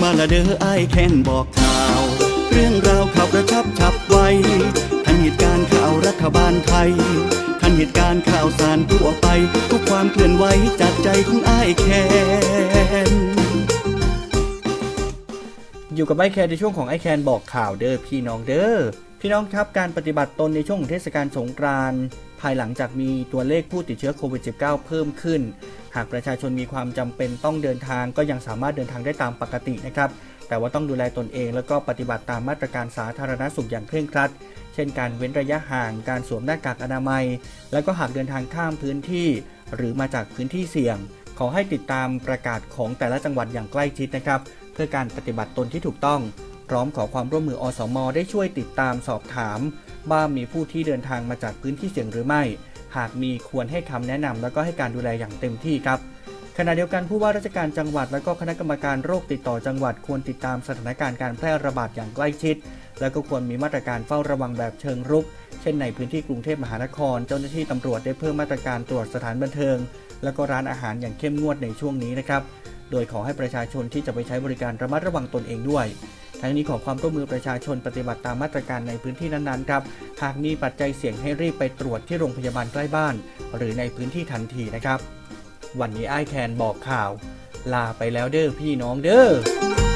มาละเด้อไอแค้นบอกข่าว เรื่องราวข่าวกระชับฉับไวทันเหตุการณ์ข่าวรัฐบาลไทย ทันเหตุการณ์ข่าวสารทั่วไป ทุกความเคลื่อนไหวจากใจของไอแค้นอยู่กับไอแคนในช่วงของไอแคนบอกข่าวเด้อพี่น้องเด้อพี่น้องครับการปฏิบัติตนในช่วงของเทศกาลสงกรานต์ ภายหลังจากมีตัวเลขผู้ติดเชื้อโควิด -19 เพิ่มขึ้น หากประชาชนมีความจำเป็นต้องเดินทางก็ยังสามารถเดินทางได้ตามปกตินะครับ แต่ว่าต้องดูแลตนเองแล้วก็ปฏิบัติตามมาตรการสาธารณสุขอย่างเคร่งครัด เช่นการเว้นระยะห่าง การสวมหน้ากากอนามัย แล้วก็หากเดินทางข้ามพื้นที่ หรือมาจากพื้นที่เสี่ยง ขอให้ติดตามประกาศของแต่ละจังหวัดอย่างใกล้ชิดนะครับ เพื่อการปฏิบัติตนที่ถูกต้อง พร้อมขอความร่วมมืออสม ได้ช่วยติดตามสอบถาม ว่ามีผู้ที่เดินทางมาจากพื้นที่เสี่ยงหรือไม่ หากมีควรให้คำแนะนำแล้วก็ให้การดูแลอย่างเต็มที่ครับขณะเดียวกันผู้ว่าราชการจังหวัด และก็คณะกรรมการโรคติดต่อจังหวัดควรติดตามสถานการณ์การแพร่ระบาดอย่างใกล้ชิด และก็ควรมีมาตรการเฝ้าระวังแบบเชิงรุก เช่นในพื้นที่กรุงเทพมหานคร เจ้าหน้าที่ตำรวจได้เพิ่มมาตรการตรวจสถานบันเทิง และก็ร้านอาหารอย่างเข้มงวดในช่วงนี้นะครับ โดยขอให้ประชาชนที่จะไปใช้บริการระมัดระวังตนเองด้วย ทั้งนี้ขอความร่วมมือประชาชนปฏิบัติตามมาตรการในพื้นที่นั้นๆครับ หากมีปัจจัยเสี่ยงให้รีบไปตรวจที่โรงพยาบาลใกล้บ้าน หรือในพื้นที่ทันทีนะครับ วันนี้ไอแคนบอกข่าว ลาไปแล้วเด้อพี่น้องเด้อ